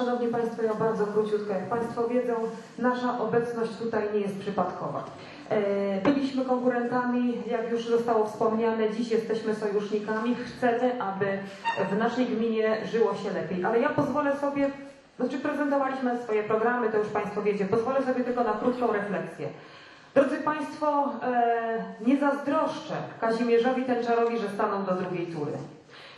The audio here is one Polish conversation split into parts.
Szanowni Państwo, ja bardzo króciutko. Jak Państwo wiedzą, nasza obecność tutaj nie jest przypadkowa. E, Byliśmy konkurentami, jak już zostało wspomniane, dziś jesteśmy sojusznikami. Chcemy, aby w naszej gminie żyło się lepiej. Ale ja pozwolę sobie, znaczy prezentowaliśmy swoje programy, to już Państwo wiecie, pozwolę sobie tylko na krótką refleksję. Drodzy Państwo, e, nie zazdroszczę Kazimierzowi Tęczarowi, że stanął do drugiej tury.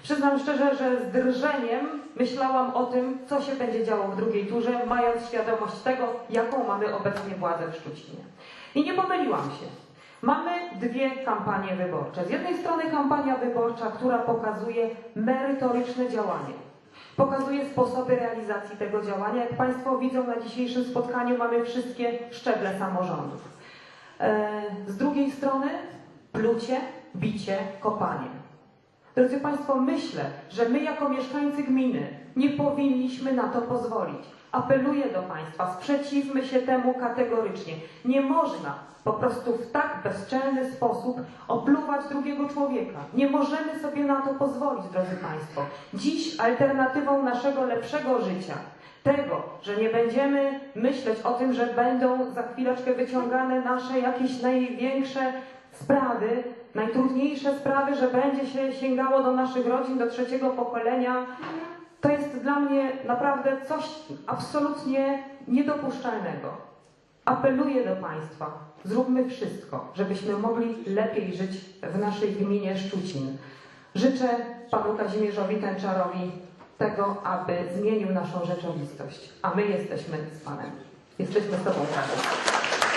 Przyznam szczerze, że z drżeniem myślałam o tym, co się będzie działo w drugiej turze, mając świadomość tego, jaką mamy obecnie władzę w Szczucinie. I nie pomyliłam się. Mamy dwie kampanie wyborcze. Z jednej strony kampania wyborcza, która pokazuje merytoryczne działanie. Pokazuje sposoby realizacji tego działania. Jak Państwo widzą na dzisiejszym spotkaniu mamy wszystkie szczeble samorządów. E, Z drugiej strony plucie, bicie, kopanie. Drodzy Państwo, myślę, że my jako mieszkańcy gminy nie powinniśmy na to pozwolić. Apeluję do Państwa, sprzeciwmy się temu kategorycznie. Nie można po prostu w tak bezczelny sposób opluwać drugiego człowieka. Nie możemy sobie na to pozwolić, drodzy Państwo. Dziś alternatywą naszego lepszego życia, tego, że nie będziemy myśleć o tym, że będą za chwileczkę wyciągane nasze jakieś największe sprawy, najtrudniejsze sprawy, że będzie się sięgało do naszych rodzin, do trzeciego pokolenia. To jest dla mnie naprawdę coś absolutnie niedopuszczalnego. Apeluję do Państwa, zróbmy wszystko, żebyśmy mogli lepiej żyć w naszej gminie Szczucin. Życzę Panu Kazimierzowi Tęczarowi tego, aby zmienił naszą rzeczywistość, a my jesteśmy z Panem. Jesteśmy z Tobą razem.